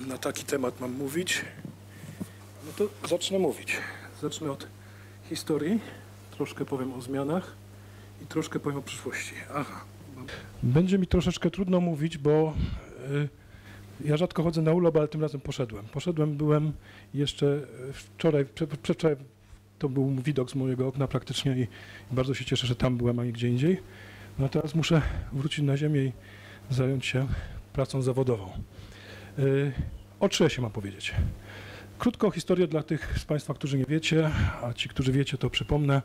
na taki temat mam mówić, no to zacznę mówić. Zacznę od historii, troszkę powiem o zmianach i troszkę powiem o przyszłości. Aha. Będzie mi troszeczkę trudno mówić, bo y, ja rzadko chodzę na urlop, ale tym razem poszedłem. Poszedłem, byłem jeszcze wczoraj, prze- przedwczoraj, to był widok z mojego okna praktycznie i bardzo się cieszę, że tam byłem, a nie gdzie indziej. No a teraz muszę wrócić na ziemię i zająć się pracą zawodową. Y, O trzy się mam powiedzieć. Krótko historię dla tych z Państwa, którzy nie wiecie, a ci, którzy wiecie, to przypomnę,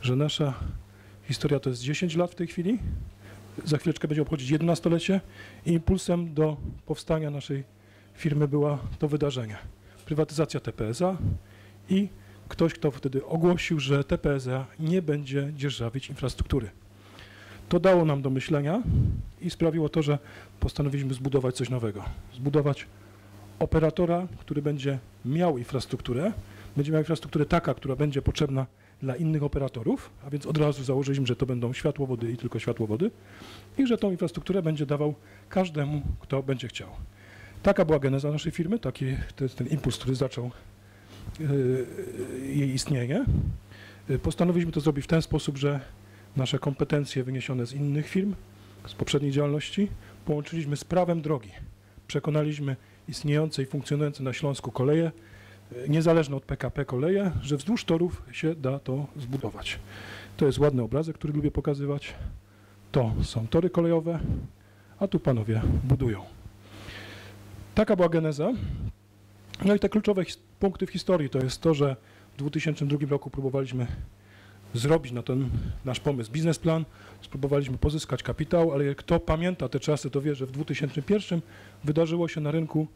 że nasza historia to jest 10 lat w tej chwili. Za chwileczkę będzie obchodzić 11-lecie i impulsem do powstania naszej firmy była to wydarzenie. Prywatyzacja TPSA i ktoś, kto wtedy ogłosił, że TPSA nie będzie dzierżawić infrastruktury. To dało nam do myślenia i sprawiło to, że postanowiliśmy zbudować coś nowego. Zbudować operatora, który będzie miał infrastrukturę, będzie miał infrastrukturę taka, która będzie potrzebna dla innych operatorów, a więc od razu założyliśmy, że to będą światłowody i tylko światłowody i że tą infrastrukturę będzie dawał każdemu, kto będzie chciał. Taka była geneza naszej firmy, taki to jest ten impuls, który zaczął yy, jej istnienie. Postanowiliśmy to zrobić w ten sposób, że nasze kompetencje wyniesione z innych firm, z poprzedniej działalności, połączyliśmy z prawem drogi. Przekonaliśmy istniejące i funkcjonujące na Śląsku koleje, e, niezależne od PKP koleje, że wzdłuż torów się da to zbudować. To jest ładny obrazek, który lubię pokazywać. To są tory kolejowe, a tu panowie budują. Taka była geneza. No i te kluczowe punkty w historii to jest to, że w 2002 roku próbowaliśmy zrobić na ten nasz pomysł biznesplan, spróbowaliśmy pozyskać kapitał, ale kto pamięta te czasy, to wie, że w 2001 wydarzyło się na rynku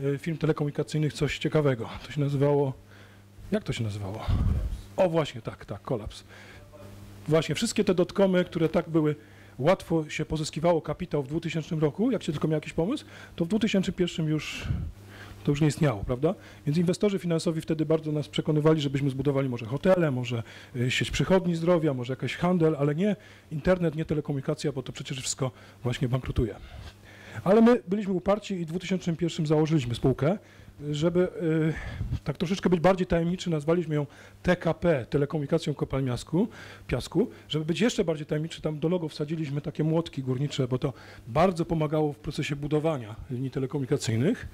e, firm telekomunikacyjnych coś ciekawego. To się nazywało, jak to się nazywało? O właśnie, tak, tak, kolaps. Właśnie wszystkie te dotkomy, które tak były, łatwo się pozyskiwało kapitał w 2000 roku, jak się tylko miał jakiś pomysł, to w 2001 już to już nie istniało, prawda? Więc inwestorzy finansowi wtedy bardzo nas przekonywali, żebyśmy zbudowali może hotele, może y, sieć przychodni zdrowia, może jakiś handel, ale nie internet, nie telekomunikacja, bo to przecież wszystko właśnie bankrutuje. Ale my byliśmy uparci i w 2001 założyliśmy spółkę, żeby y, tak troszeczkę być bardziej tajemniczy, nazwaliśmy ją TKP, Telekomunikacją Kopalń Piasku, Piasku. Żeby być jeszcze bardziej tajemniczy, tam do logo wsadziliśmy takie młotki górnicze, bo to bardzo pomagało w procesie budowania linii telekomunikacyjnych.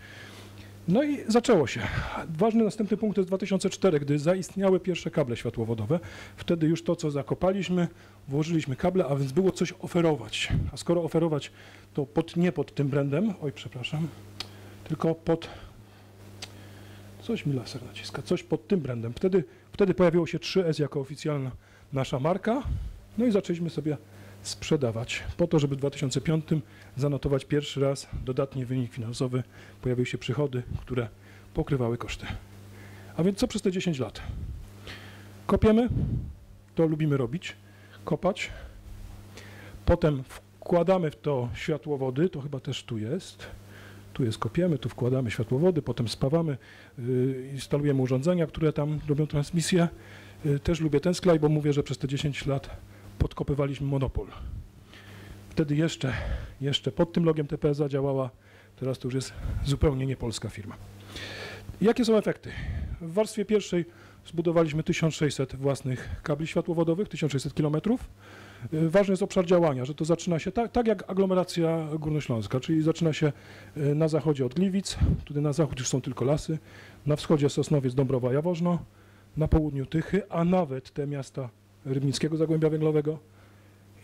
No i zaczęło się. Ważny następny punkt to jest 2004, gdy zaistniały pierwsze kable światłowodowe. Wtedy już to, co zakopaliśmy, włożyliśmy kable, a więc było coś oferować. A skoro oferować, to pod, nie pod tym brandem, oj przepraszam, tylko pod, coś mi laser naciska, coś pod tym brandem. Wtedy, wtedy pojawiło się 3S jako oficjalna nasza marka, no i zaczęliśmy sobie sprzedawać po to, żeby w 2005 zanotować pierwszy raz dodatni wynik finansowy, pojawiły się przychody, które pokrywały koszty. A więc co przez te 10 lat? Kopiemy, to lubimy robić, kopać. Potem wkładamy w to światłowody, to chyba też tu jest. Tu jest kopiemy, tu wkładamy światłowody, potem spawamy, yy, instalujemy urządzenia, które tam robią transmisję. Yy, też lubię ten sklej, bo mówię, że przez te 10 lat podkopywaliśmy monopol. Wtedy jeszcze, jeszcze pod tym logiem TPSA działała, teraz to już jest zupełnie nie polska firma. Jakie są efekty? W warstwie pierwszej zbudowaliśmy 1600 własnych kabli światłowodowych, 1600 km. Ważny jest obszar działania, że to zaczyna się tak, tak jak aglomeracja górnośląska, czyli zaczyna się y, na zachodzie od Gliwic, tutaj na zachód już są tylko lasy, na wschodzie Sosnowiec, Dąbrowa, Jaworzno, na południu Tychy, a nawet te miasta Rybnickiego Zagłębia Węglowego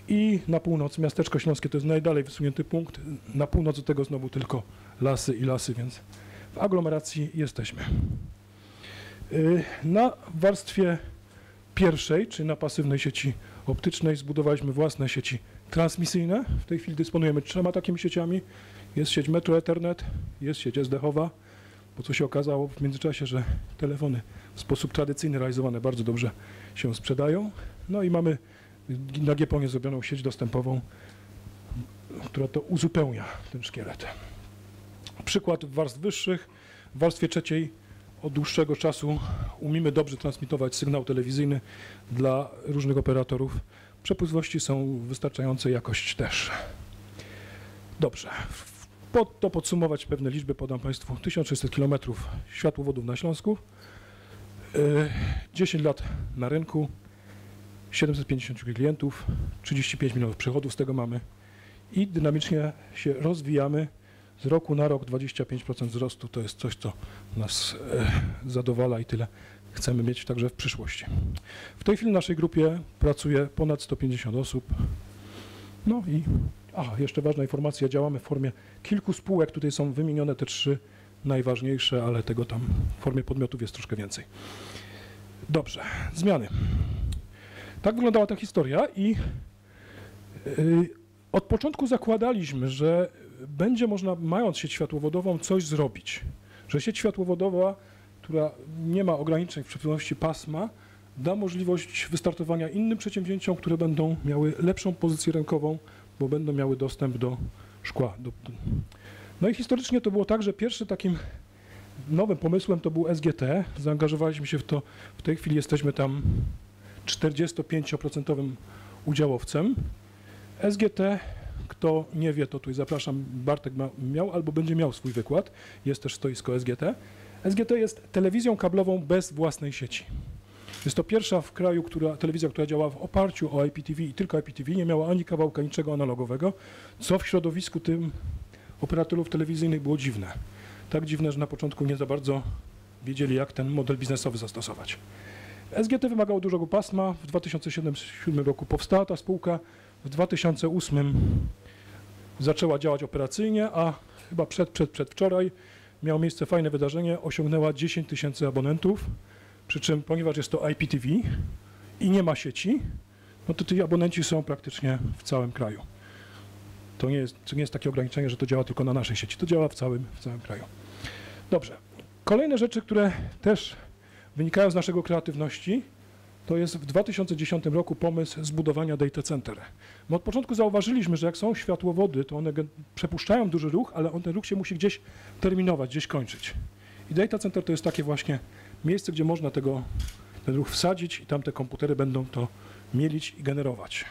i na północ miasteczko śląskie to jest najdalej wysunięty punkt, na północ do tego znowu tylko lasy i lasy, więc w aglomeracji jesteśmy. Y, Na warstwie pierwszej, czy na pasywnej sieci optycznej zbudowaliśmy własne sieci transmisyjne. W tej chwili dysponujemy trzema takimi sieciami. Jest sieć Metro Ethernet, jest sieć SDH-owa, bo co się okazało w międzyczasie, że telefony w sposób tradycyjny realizowane bardzo dobrze się sprzedają. No i mamy na GPON zrobioną sieć dostępową, która to uzupełnia ten szkielet. Przykład warstw wyższych. W warstwie trzeciej od dłuższego czasu umiemy dobrze transmitować sygnał telewizyjny dla różnych operatorów. Przepływości są wystarczające, jakość też. Dobrze. pod to podsumować pewne liczby, podam Państwu 1600 km światłowodów na Śląsku, 10 lat na rynku, 750 klientów, 35 milionów przychodów z tego mamy i dynamicznie się rozwijamy. Z roku na rok 25% wzrostu to jest coś, co nas e, zadowala i tyle chcemy mieć także w przyszłości. W tej chwili w naszej grupie pracuje ponad 150 osób. No i a, jeszcze ważna informacja, działamy w formie kilku spółek, tutaj są wymienione te trzy najważniejsze, ale tego tam w formie podmiotów jest troszkę więcej. Dobrze, zmiany. Tak wyglądała ta historia i yy, od początku zakładaliśmy, że będzie można, mając sieć światłowodową, coś zrobić. Że sieć światłowodowa, która nie ma ograniczeń w przepływalności pasma, da możliwość wystartowania innym przedsięwzięciom, które będą miały lepszą pozycję rynkową, bo będą miały dostęp do szkła. No i historycznie to było tak, że pierwszy takim nowym pomysłem to był SGT. Zaangażowaliśmy się w to. W tej chwili jesteśmy tam 45% udziałowcem. SGT, kto nie wie, to tutaj zapraszam, Bartek ma, miał albo będzie miał swój wykład. Jest też stoisko SGT. SGT jest telewizją kablową bez własnej sieci. Jest to pierwsza w kraju która, telewizja, która działa w oparciu o IPTV i tylko IPTV, nie miała ani kawałka niczego analogowego, co w środowisku tym operatorów telewizyjnych było dziwne. Tak dziwne, że na początku nie za bardzo wiedzieli, jak ten model biznesowy zastosować. SGT wymagało dużego pasma. W 2007 roku powstała ta spółka. W 2008 zaczęła działać operacyjnie, a chyba przed, przed, przedwczoraj miało miejsce fajne wydarzenie. Osiągnęła 10 tysięcy abonentów. Przy czym, ponieważ jest to IPTV i nie ma sieci, no to ci abonenci są praktycznie w całym kraju. To nie jest, to nie jest takie ograniczenie, że to działa tylko na naszej sieci, to działa w całym, w całym kraju. Dobrze. Kolejne rzeczy, które też wynikają z naszego kreatywności, to jest w 2010 roku pomysł zbudowania data center. My od początku zauważyliśmy, że jak są światłowody, to one przepuszczają duży ruch, ale on ten ruch się musi gdzieś terminować, gdzieś kończyć. I data center to jest takie właśnie miejsce, gdzie można tego, ten ruch wsadzić i tam te komputery będą to mielić i generować.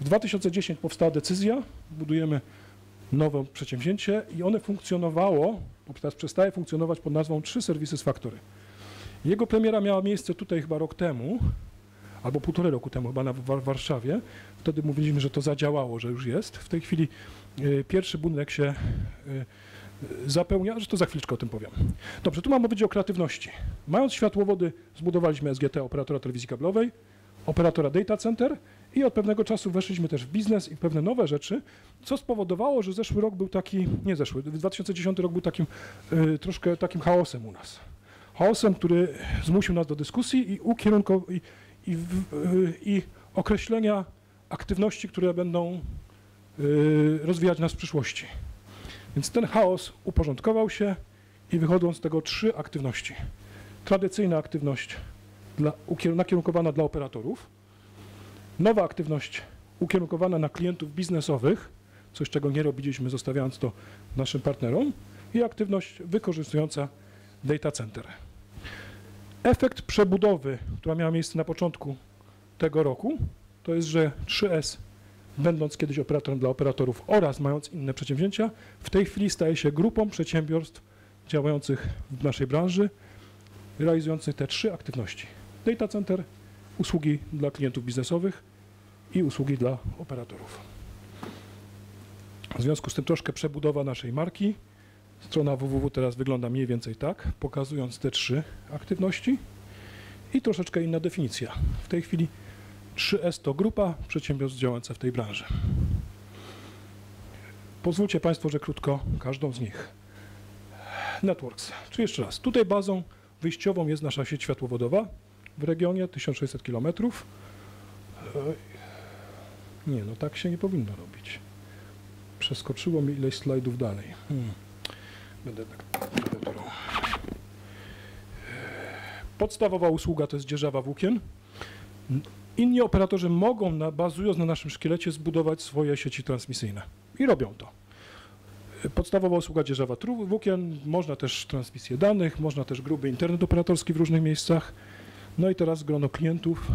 W 2010 powstała decyzja, budujemy nowe przedsięwzięcie i one funkcjonowało, teraz przestaje funkcjonować pod nazwą 3 Services Factory. Jego premiera miała miejsce tutaj chyba rok temu, albo półtorej roku temu chyba na w Warszawie. Wtedy mówiliśmy, że to zadziałało, że już jest. W tej chwili y, pierwszy budynek się y, zapełnia, że to za chwileczkę o tym powiem. Dobrze, tu mamy powiedzieć o kreatywności. Mając światłowody zbudowaliśmy SGT, operatora telewizji kablowej, operatora data center i od pewnego czasu weszliśmy też w biznes i pewne nowe rzeczy, co spowodowało, że zeszły rok był taki, nie zeszły, 2010 rok był takim y, troszkę takim chaosem u nas. Chaosem, który zmusił nas do dyskusji i ukierunku i, i, y, i określenia aktywności, które będą y, rozwijać nas w przyszłości. Więc ten chaos uporządkował się i wychodzą z tego trzy aktywności. Tradycyjna aktywność dla, nakierunkowana dla operatorów, nowa aktywność ukierunkowana na klientów biznesowych, coś czego nie robiliśmy, zostawiając to naszym partnerom, i aktywność wykorzystująca data center. Efekt przebudowy, która miała miejsce na początku tego roku, to jest, że 3S będąc kiedyś operatorem dla operatorów oraz mając inne przedsięwzięcia, w tej chwili staje się grupą przedsiębiorstw działających w naszej branży, realizujących te trzy aktywności. Data center, usługi dla klientów biznesowych i usługi dla operatorów. W związku z tym troszkę przebudowa naszej marki. Strona www teraz wygląda mniej więcej tak, pokazując te trzy aktywności i troszeczkę inna definicja. W tej chwili 3S to grupa przedsiębiorstw działająca w tej branży. Pozwólcie Państwo, że krótko każdą z nich. Networks, czy jeszcze raz, tutaj bazą wyjściową jest nasza sieć światłowodowa w regionie 1600 km. Nie, no tak się nie powinno robić. Przeskoczyło mi ileś slajdów dalej. Hmm. Będę tak Podstawowa usługa to jest dzierżawa włókien. Inni operatorzy mogą, na, bazując na naszym szkielecie, zbudować swoje sieci transmisyjne i robią to. Podstawowa usługa dzierżawa włókien, można też transmisję danych, można też gruby internet operatorski w różnych miejscach. No i teraz grono klientów.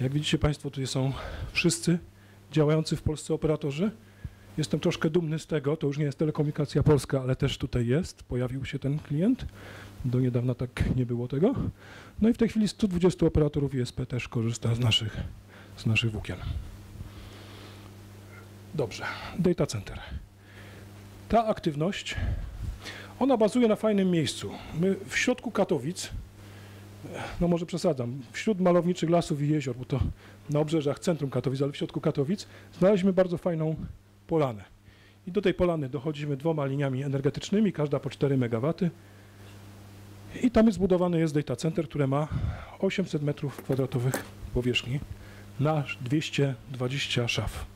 Jak widzicie Państwo, tutaj są wszyscy działający w Polsce operatorzy Jestem troszkę dumny z tego, to już nie jest telekomunikacja polska, ale też tutaj jest, pojawił się ten klient. Do niedawna tak nie było tego. No i w tej chwili 120 operatorów ISP też korzysta z naszych, z naszych włókien. Dobrze, data center. Ta aktywność, ona bazuje na fajnym miejscu. My w środku Katowic, no może przesadzam, wśród malowniczych lasów i jezior, bo to na obrzeżach centrum Katowic, ale w środku Katowic, znaleźliśmy bardzo fajną polanę. I do tej polany dochodzimy dwoma liniami energetycznymi, każda po 4 MW. I tam zbudowany jest data center, które ma 800 m2 powierzchni na 220 szaf.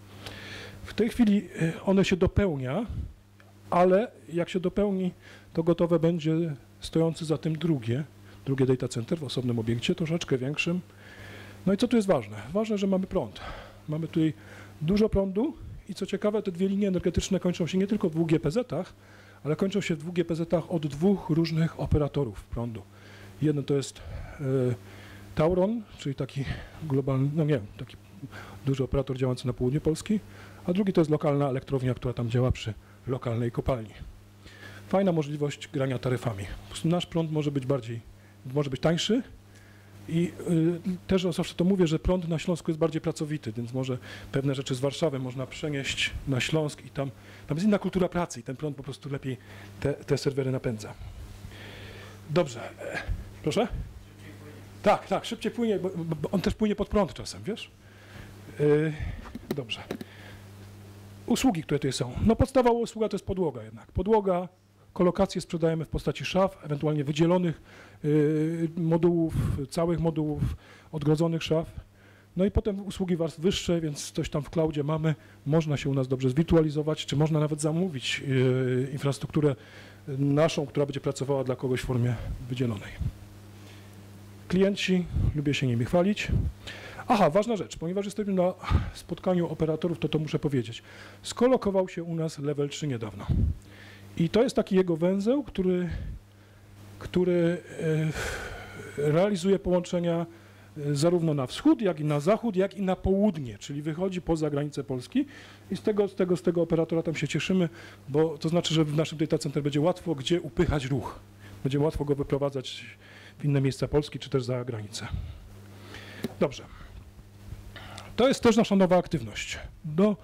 W tej chwili y, one się dopełnia, ale jak się dopełni, to gotowe będzie stojący za tym drugie, drugie data center w osobnym obiekcie, troszeczkę większym. No i co tu jest ważne? Ważne, że mamy prąd. Mamy tutaj dużo prądu i co ciekawe, te dwie linie energetyczne kończą się nie tylko w dwóch GPZ-ach, ale kończą się w dwóch GPZ-ach od dwóch różnych operatorów prądu. Jeden to jest y, Tauron, czyli taki globalny, no nie taki duży operator działający na południu Polski, a drugi to jest lokalna elektrownia, która tam działa przy lokalnej kopalni. Fajna możliwość grania taryfami. Nasz prąd może być bardziej, może być tańszy i y, też zawsze to mówię, że prąd na Śląsku jest bardziej pracowity, więc może pewne rzeczy z Warszawy można przenieść na Śląsk i tam, tam jest inna kultura pracy i ten prąd po prostu lepiej te, te serwery napędza. Dobrze. Proszę? Tak, tak, szybciej płynie, bo, bo on też płynie pod prąd czasem, wiesz? Yy, dobrze. Usługi, które tutaj są. No podstawowa usługa to jest podłoga jednak. Podłoga, kolokację sprzedajemy w postaci szaf, ewentualnie wydzielonych yy, modułów, całych modułów, odgrodzonych szaf. No i potem usługi warstw wyższe, więc coś tam w cloudzie mamy. Można się u nas dobrze zwirtualizować, czy można nawet zamówić yy, infrastrukturę naszą, która będzie pracowała dla kogoś w formie wydzielonej. Klienci, lubię się nimi chwalić. Aha, ważna rzecz, ponieważ jesteśmy na spotkaniu operatorów, to to muszę powiedzieć. Skolokował się u nas level 3 niedawno. I to jest taki jego węzeł, który, który e, realizuje połączenia e, zarówno na wschód, jak i na zachód, jak i na południe, czyli wychodzi poza granicę Polski i z tego, z tego, z tego operatora tam się cieszymy, bo to znaczy, że w naszym data center będzie łatwo gdzie upychać ruch. Będzie łatwo go wyprowadzać w inne miejsca Polski, czy też za granicę. Dobrze. To jest też nasza nowa aktywność. Do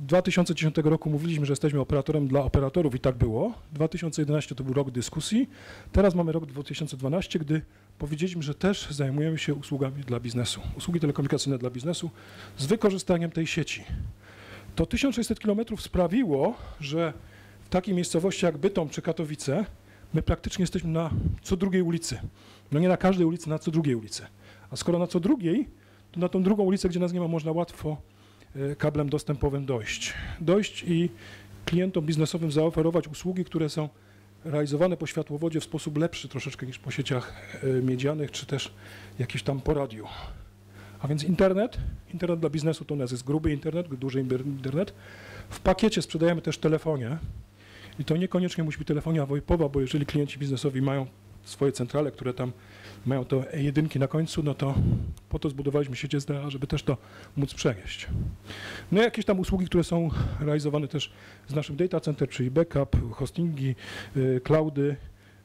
2010 roku mówiliśmy, że jesteśmy operatorem dla operatorów i tak było. 2011 to był rok dyskusji. Teraz mamy rok 2012, gdy powiedzieliśmy, że też zajmujemy się usługami dla biznesu. Usługi telekomunikacyjne dla biznesu z wykorzystaniem tej sieci. To 1600 km sprawiło, że w takiej miejscowości jak Bytom czy Katowice my praktycznie jesteśmy na co drugiej ulicy. No nie na każdej ulicy, na co drugiej ulicy. A skoro na co drugiej, to na tą drugą ulicę, gdzie nas nie ma, można łatwo kablem dostępowym dojść. Dojść i klientom biznesowym zaoferować usługi, które są realizowane po światłowodzie w sposób lepszy troszeczkę niż po sieciach e, miedzianych, czy też jakiś tam po radiu. A więc internet, internet dla biznesu to nas jest gruby internet, duży internet. W pakiecie sprzedajemy też telefonie i to niekoniecznie musi być telefonia VoIPowa, bo jeżeli klienci biznesowi mają swoje centrale, które tam mają to jedynki na końcu, no to po to zbudowaliśmy sieć SDA, żeby też to móc przenieść. No i jakieś tam usługi, które są realizowane też z naszym data center, czyli backup, hostingi, y, cloudy.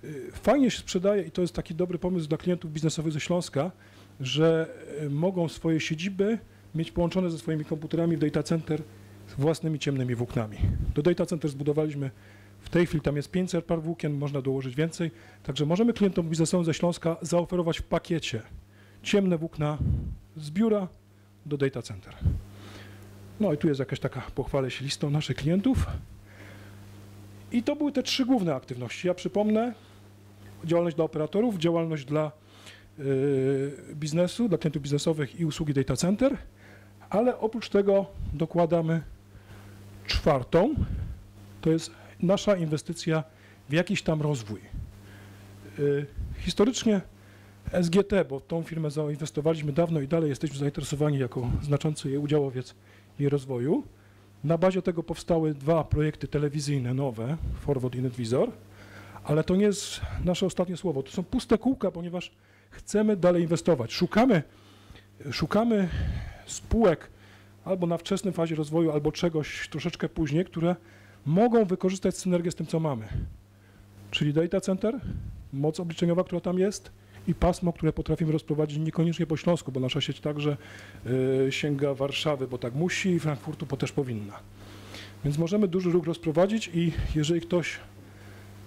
Y, fajnie się sprzedaje i to jest taki dobry pomysł dla klientów biznesowych ze Śląska, że y, mogą swoje siedziby mieć połączone ze swoimi komputerami w data center z własnymi ciemnymi włóknami. Do data center zbudowaliśmy w tej chwili tam jest 500 par włókien, można dołożyć więcej. Także możemy klientom biznesowym ze Śląska zaoferować w pakiecie ciemne włókna z biura do data center. No i tu jest jakaś taka, pochwalę się listą naszych klientów. I to były te trzy główne aktywności. Ja przypomnę, działalność dla operatorów, działalność dla yy, biznesu, dla klientów biznesowych i usługi data center, ale oprócz tego dokładamy czwartą, to jest nasza inwestycja w jakiś tam rozwój. Y, historycznie SGT, bo tą firmę zainwestowaliśmy dawno i dalej jesteśmy zainteresowani jako znaczący jej udziałowiec jej rozwoju. Na bazie tego powstały dwa projekty telewizyjne nowe, Forward i Netwizor, ale to nie jest nasze ostatnie słowo. To są puste kółka, ponieważ chcemy dalej inwestować. Szukamy, szukamy spółek albo na wczesnej fazie rozwoju, albo czegoś troszeczkę później, które mogą wykorzystać synergię z tym, co mamy. Czyli data center, moc obliczeniowa, która tam jest i pasmo, które potrafimy rozprowadzić niekoniecznie po Śląsku, bo nasza sieć także y, sięga Warszawy, bo tak musi i Frankfurtu, bo też powinna. Więc możemy duży ruch rozprowadzić i jeżeli ktoś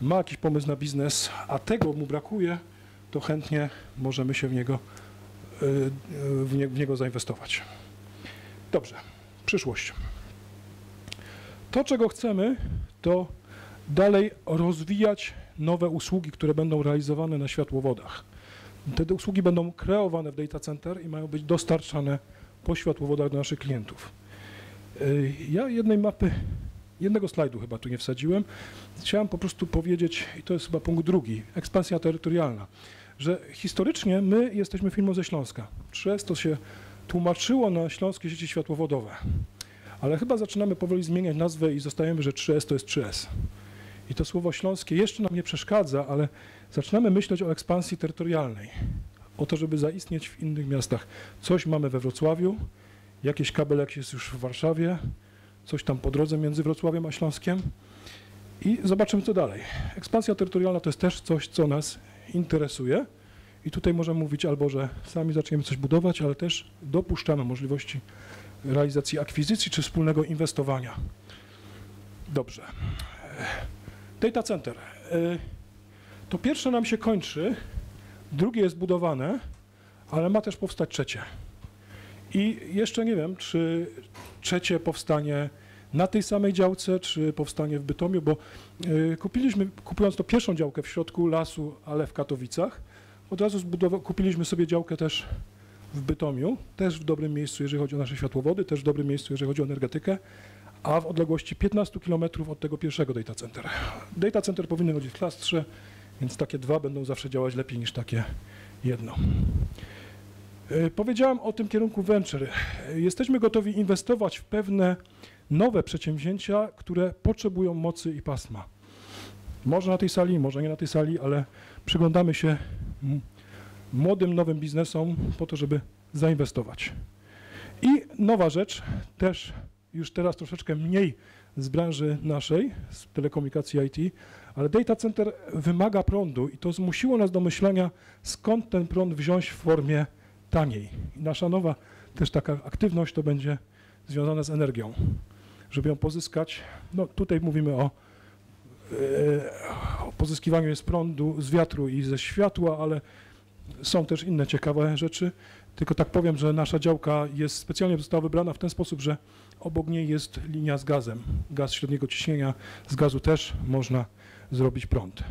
ma jakiś pomysł na biznes, a tego mu brakuje, to chętnie możemy się w niego, y, y, w nie, w niego zainwestować. Dobrze, przyszłość. To, czego chcemy, to dalej rozwijać nowe usługi, które będą realizowane na światłowodach. Te usługi będą kreowane w data center i mają być dostarczane po światłowodach do naszych klientów. Y, Ja jednej mapy, jednego slajdu chyba tu nie wsadziłem. Chciałem po prostu powiedzieć, i to jest chyba punkt drugi, ekspansja terytorialna, że historycznie my jesteśmy firmą ze Śląska. 3S to się tłumaczyło na śląskie sieci światłowodowe, ale chyba zaczynamy powoli zmieniać nazwę i zostajemy, że 3S to jest 3S. I to słowo śląskie jeszcze nam nie przeszkadza, ale zaczynamy myśleć o ekspansji terytorialnej, o to, żeby zaistnieć w innych miastach. Coś mamy we Wrocławiu, jakieś kabelek jest już w Warszawie, coś tam po drodze między Wrocławiem a Śląskiem i zobaczymy co dalej. Ekspansja terytorialna to jest też coś, co nas interesuje i tutaj możemy mówić albo, że sami zaczniemy coś budować, ale też dopuszczamy możliwości realizacji akwizycji czy wspólnego inwestowania. Dobrze. Data center. To pierwsze nam się kończy, drugie jest budowane, ale ma też powstać trzecie. I jeszcze nie wiem, czy trzecie powstanie na tej samej działce, czy powstanie w Bytomiu, bo y, kupiliśmy, kupując to pierwszą działkę w środku lasu, ale w Katowicach, od razu kupiliśmy sobie działkę też w Bytomiu, też w dobrym miejscu, jeżeli chodzi o nasze światłowody, też w dobrym miejscu, jeżeli chodzi o energetykę, a w odległości 15 km od tego pierwszego data center. Data center powinny chodzić w klastrze, więc takie dwa będą zawsze działać lepiej niż takie jedno. E, Powiedziałem o tym kierunku venture. Jesteśmy gotowi inwestować w pewne nowe przedsięwzięcia, które potrzebują mocy i pasma. Może na tej sali, może nie na tej sali, ale przyglądamy się m- młodym, nowym biznesom po to, żeby zainwestować. I nowa rzecz, też już teraz troszeczkę mniej z branży naszej, z telekomunikacji IT, ale data center wymaga prądu i to zmusiło nas do myślenia, skąd ten prąd wziąć w formie taniej. I nasza nowa też taka aktywność to będzie związana z energią. Żeby ją pozyskać, no tutaj mówimy o, e, o pozyskiwaniu jest prądu z wiatru i ze światła, ale są też inne ciekawe rzeczy. Tylko tak powiem, że nasza działka jest specjalnie została wybrana w ten sposób, że obok niej jest linia z gazem. Gaz średniego ciśnienia, z gazu też można zrobić prąd.